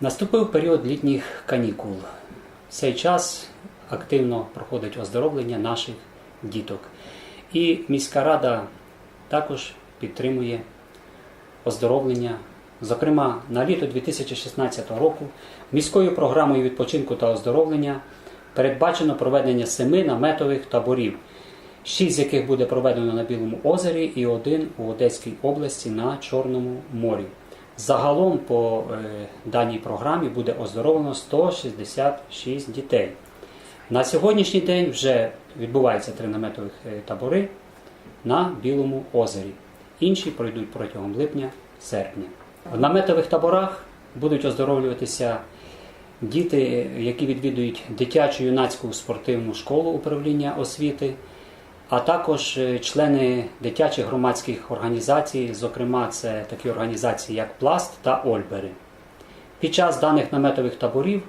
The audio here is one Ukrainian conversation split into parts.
Наступив період літніх канікул. В цей час активно проходить оздоровлення наших діток. І міська рада також підтримує оздоровлення. Зокрема, на літо 2016 року міською програмою відпочинку та оздоровлення передбачено проведення семи наметових таборів, шість з яких буде проведено на Білому озері і один у Одеській області на Чорному морі. Загалом по е, даній програмі буде оздоровлено 166 дітей. На сьогоднішній день вже відбуваються три наметових е, табори на Білому озері. Інші пройдуть протягом липня-серпня. В наметових таборах будуть оздоровлюватися діти, які відвідують дитячу юнацьку спортивну школу управління освіти, а також е, члени дитячих громадських організацій, зокрема, це такі організації, як Пласт та Ольбери. Під час даних наметових таборів,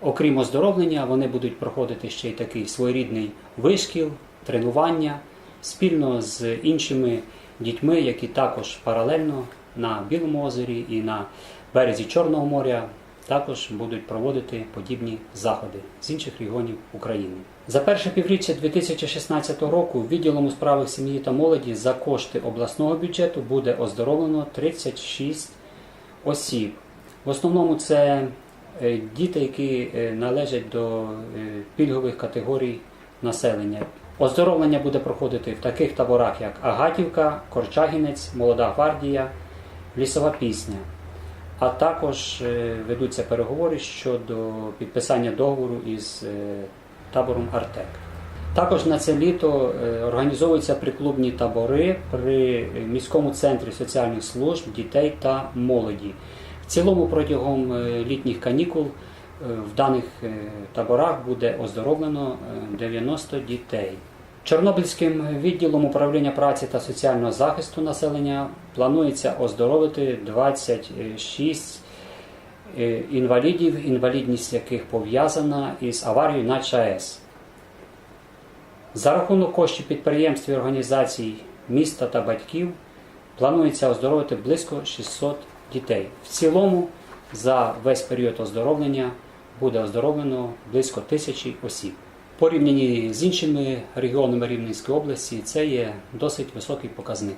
окрім оздоровлення, вони будуть проходити ще й такий своєрідний вишкіл, тренування спільно з іншими дітьми, які також паралельно на Білому озері і на березі Чорного моря також будуть проводити подібні заходи з інших регіонів України. За перше півріччя 2016 року відділом у справах сім'ї та молоді за кошти обласного бюджету буде оздоровлено 36 осіб. В основному це е, діти, які е, належать до е, пільгових категорій населення. Оздоровлення буде проходити в таких таборах, як Агатівка, Корчагінець, Молода гвардія, Лісова пісня. А також е, ведуться переговори щодо підписання договору із е, табором Артек. Також на це літо е, організовуються приклубні табори при міському центрі соціальних служб дітей та молоді. В цілому протягом літніх канікул в даних таборах буде оздоровлено е, 90 дітей. Чорнобильським відділом управління праці та соціального захисту населення планується оздоровити 26 е, інвалідів, інвалідність яких пов'язана із аварією на ЧАЕС. За рахунок коштів підприємств і організацій міста та батьків планується оздоровити близько 600 дітей. В цілому за весь період оздоровлення буде оздоровлено близько тисячі осіб. Порівняні з іншими регіонами Рівненської області це є досить високий показник.